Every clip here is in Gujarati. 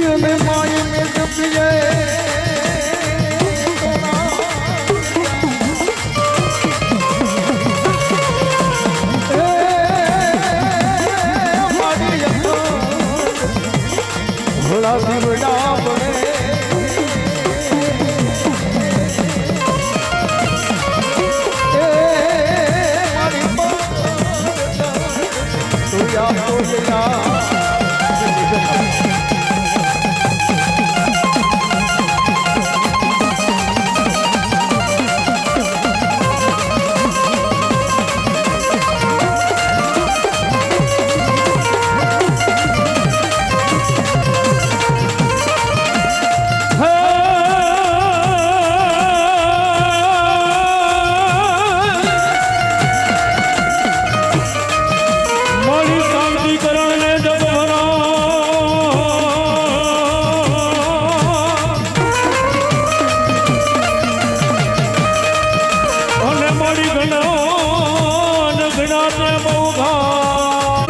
सिंह में माई में जपिए ભોળા દીવડા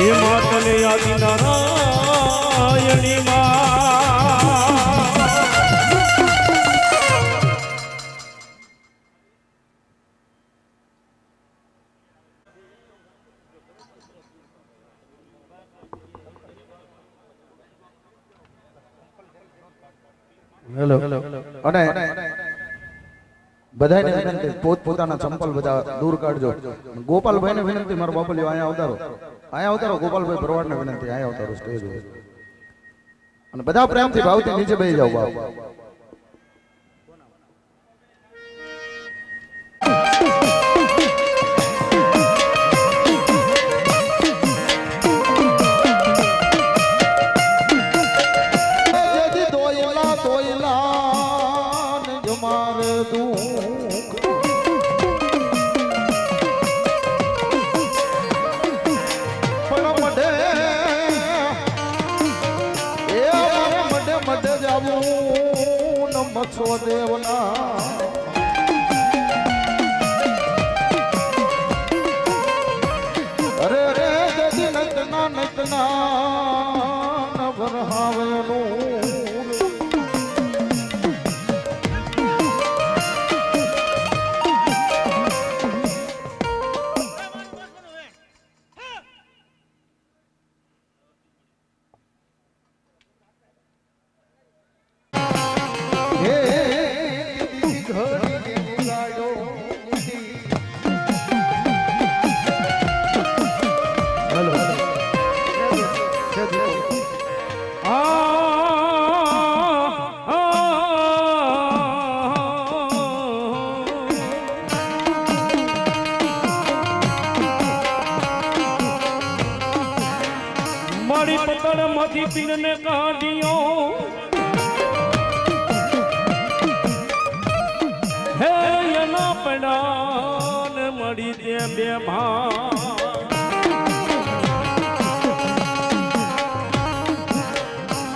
ఏ మాటలే అది నారాయణి మా બધાને વિનંતી પોત, પોતાના ચંપલ બધા દૂર કાઢજો. ગોપાલભાઈ ને વિનંતી, મારો બાપલિયો અહીંયા અવતારો અહીંયા અવતારો ગોપાલભાઈ ભરવાડ ને વિનંતી, અહીંયા અવતારો સ્ટેજ અને બધા પ્રેમથી ભાવથી નીચે બેસી જાવ બાપ. નચના નચના ન ભરહાવેલું મારી પકડમાંથી પીરને કાઢ્યો હે, એના પડાન મળી તે બે ભા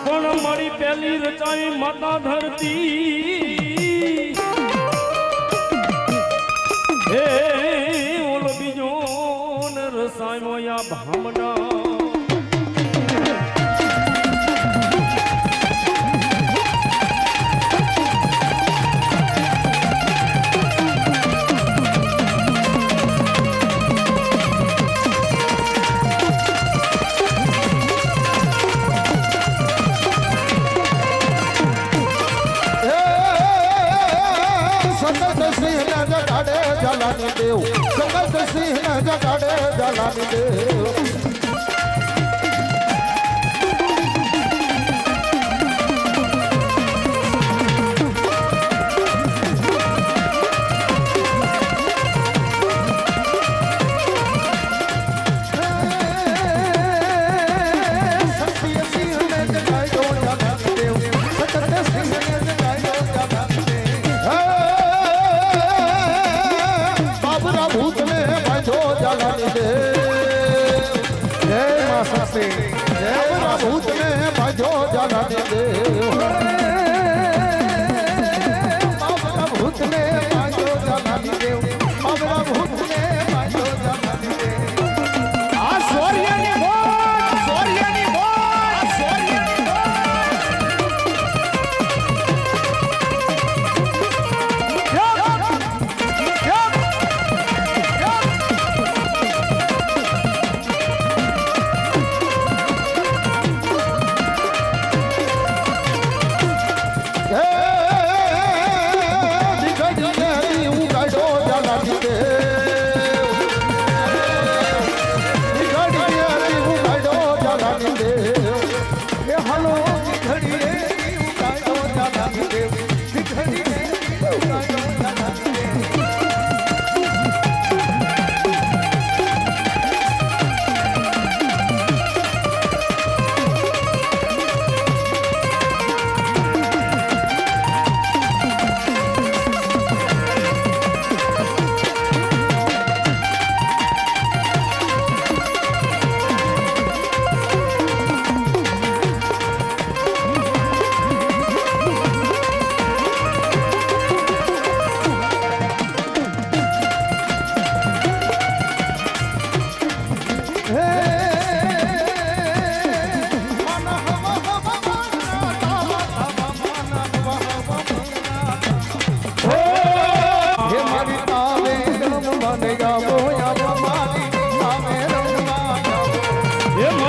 પણ મારી પેલી રચાઈ માતા ધરતી. હે, ઓલો બીજો રસાયો યા ભામના સિંહ જગાડે જલાની દેવ.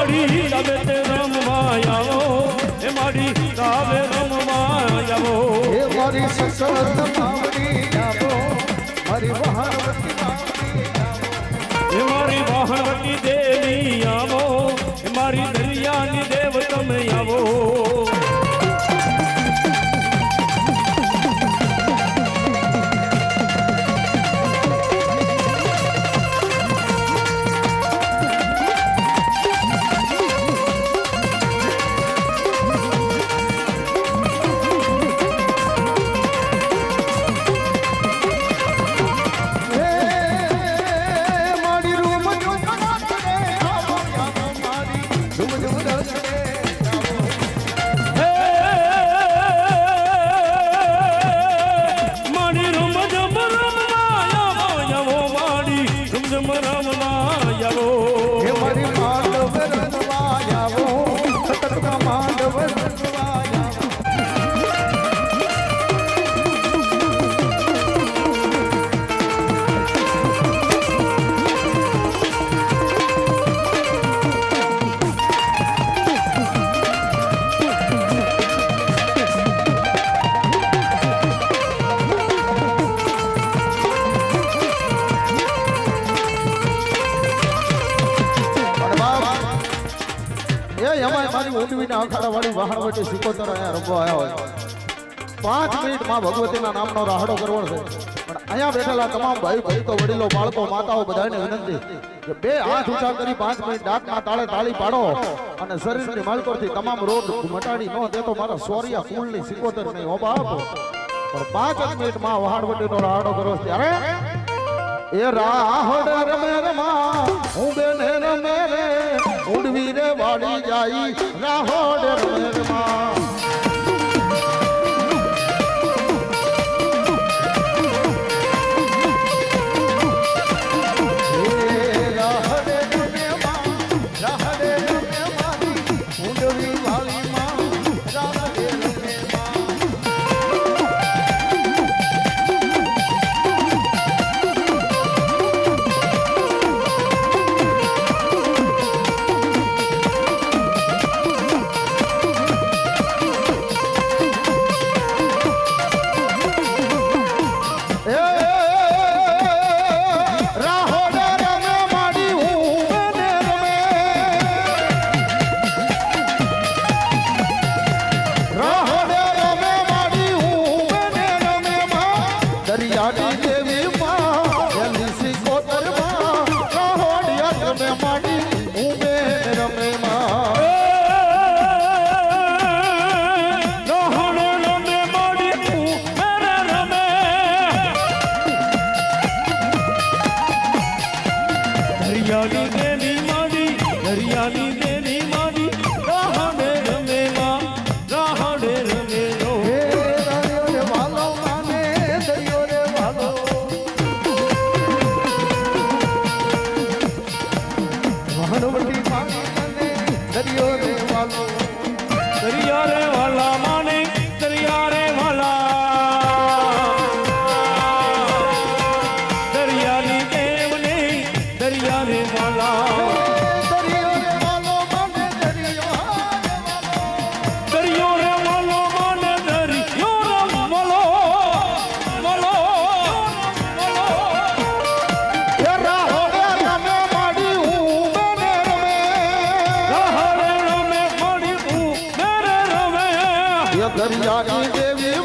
મારી રાબેટ રમવા આવો હે મારી રાબે રમવા આવો હે મારી સસત માવડી આવો મારી વહાણવટી માવડી આવો હે મારી વહાણવટી દે વચ્ચે સિકોતર અહીંયા રમવા આવ્યા હોય. પાંચ મિનિટ ભગવતીના નામનો રાહડો કરવો છે. પણ અહીંયા બેઠેલા તમામ ભાઈ ભક્તો, વડીલો, બાળકો, માતાઓ બધાને વિનંતી કે બે હાથ ઊંચા કરી પાંચ મિનિટ દાંતના તાળે તાળી પાડો અને શરીરની માલકોથી તમામ રોગ મટાડી ન દેતો. મારા સોરિયા ફૂલની સિકોતર નહીં ઓબા આપો. પણ પાંચ મિનિટમાં વહાડવટીનો રાહડો કરવો ત્યારે એ રાહડ રમે રમા હું બેને રમે ઉડવી રે વાડી જાય. રાહોડ રમે દરિયાની દેવી માડી દરિયાની દરિયાની દેવી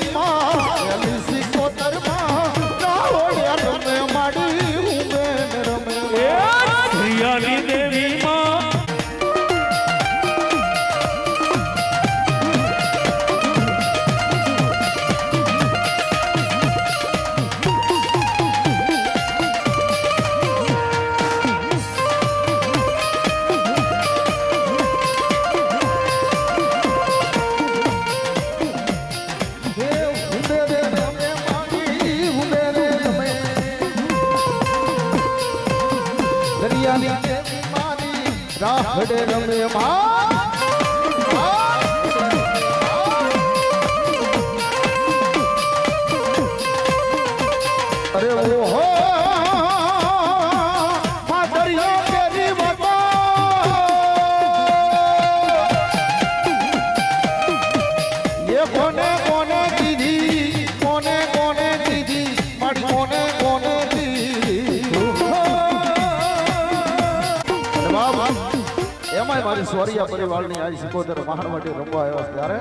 વરિયા પરિવારની આ સિકોતર મહાનવટી રમવા આવ્યો ત્યારે.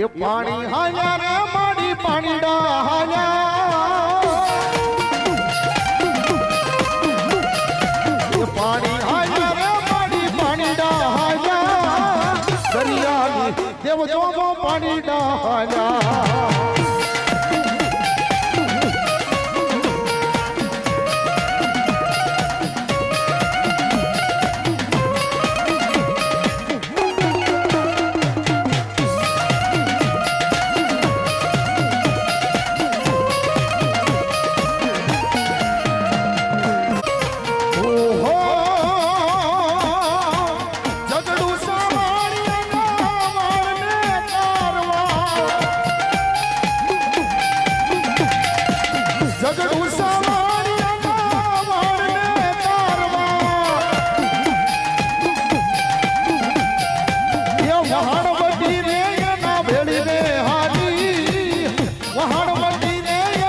એ પાણી હાલ્યા રે, માડી પાણીડા હાલ્યા. પાણી હાલ્યા રે, માડી પાણીડા હાલ્યા. દરિયાની દેવ જોમો પાણીડા હાલ્યા.